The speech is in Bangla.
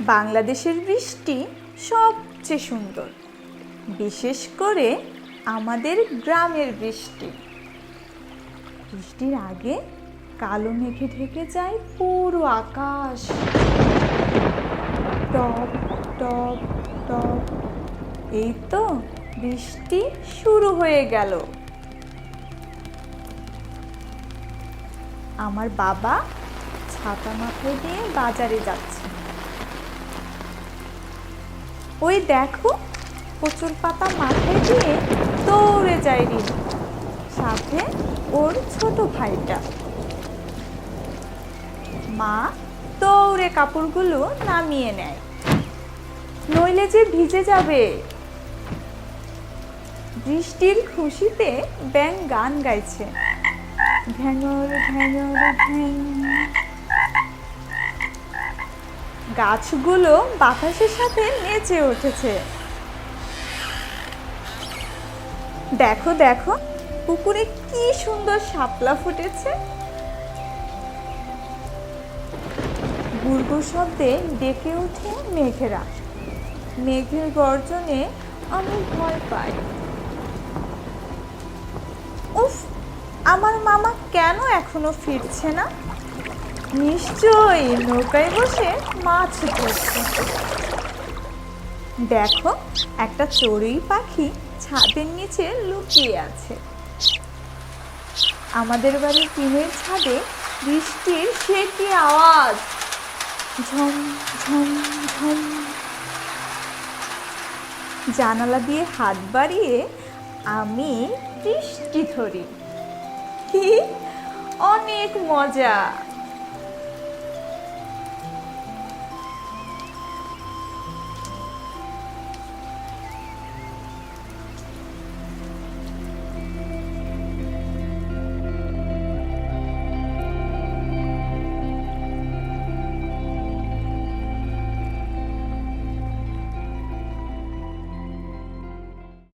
বাংলাদেশের বৃষ্টি সবচেয়ে সুন্দর, বিশেষ করে আমাদের গ্রামের বৃষ্টি। বৃষ্টির আগে কালো মেঘে ঢেকে যায় পুরো আকাশ। Top top top. এই তো বৃষ্টি শুরু হয়ে গেল। আমার বাবা ছাতা মাথায় দিয়ে বাজারে যাচ্ছে। ওই দেখো, কচুর পাতা মাথায় দিয়ে দৌড়ে যায় রিন সাথে ওর ছোট ভাইটা। মা দৌড়ে কাপড়গুলো নামিয়ে নেয়। নইলে যে ভিজে যাবে। বৃষ্টির খুশিতে ব্যাং গান গাইছে। ঘ্যাঙর ঘ্যাঙর ঘ্যাং গাছগুলো বাতাসের সাথে নেচে উঠেছে। দেখো দেখো, পুকুরে কি সুন্দর শাপলা ফুটেছে। গুড়গুড় শব্দে ডেকে ওঠে মেঘেরা। মেঘের গর্জনে আমি ভয় পাই। উফ, আমার মামা কেন এখনও ফিরছে না? নিশ্চয়ই নৌকায় বসে মাছ ধরছে দেখো, একটা চড়ুই পাখি ছাদের নিচে লুকিয়ে আছে। আমাদের বাড়ির টিনের ছাদে বৃষ্টির সে কি আওয়াজ। ঝম ঝম ঝম। জানালা দিয়ে হাত বাড়িয়ে আমি বৃষ্টি ধরি। কি? অনেক মজা।